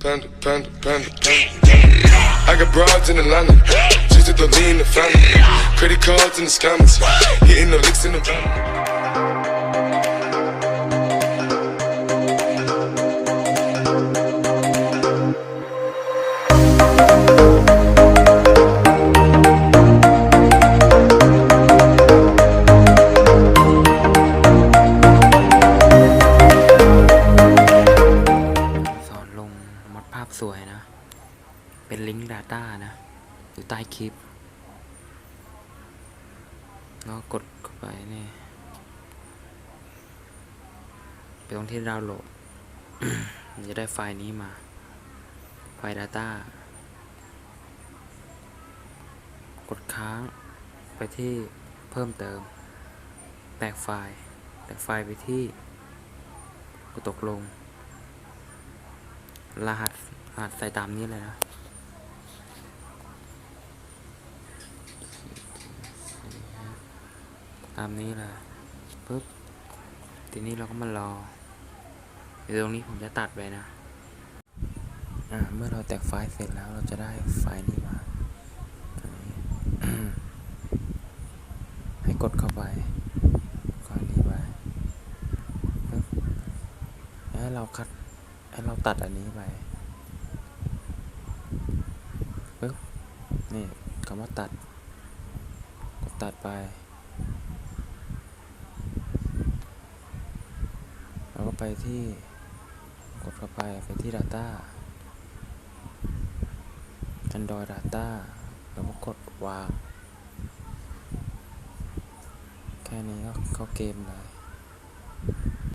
Panda, panda, panda, panda. I got broads in Atlanta. Just to me in the family. Credit cards in the scammers. Hitting the licks in the van. สวยนะ เป็นลิงก์ Data นะ อยู่ใต้คลิปแล้วกดเข้าไปนี่ไปตรงที่ดาวน์โหลด มันจะได้ไฟล์นี้มา ไฟล์ Data กดค้างไปที่เพิ่มเติม แตกไฟล์ แตกไฟล์ไปที่กดตกลง รหัส รหัสใส่ตามนี้เลยนะตามนี้เลยปุ๊บทีนี้เราก็มารอเดี๋ยวตรงนี้ผมจะตัดไปนะอ่าเมื่อเราแตกไฟล์เสร็จแล้วเราจะได้ไฟล์นี้มาให้กดเข้าไปก้อนนี้ไปปึ๊บแล้วให้เราคัดให้เราตัดอันนี้ไป ปึ๊บนี่คำว่าตัดกดตัดไปเราก็ไปที่กดเข้าไปไปที่ Data Android Data แล้วก็กดวาง แค่นี้ก็เข้าเกมเลย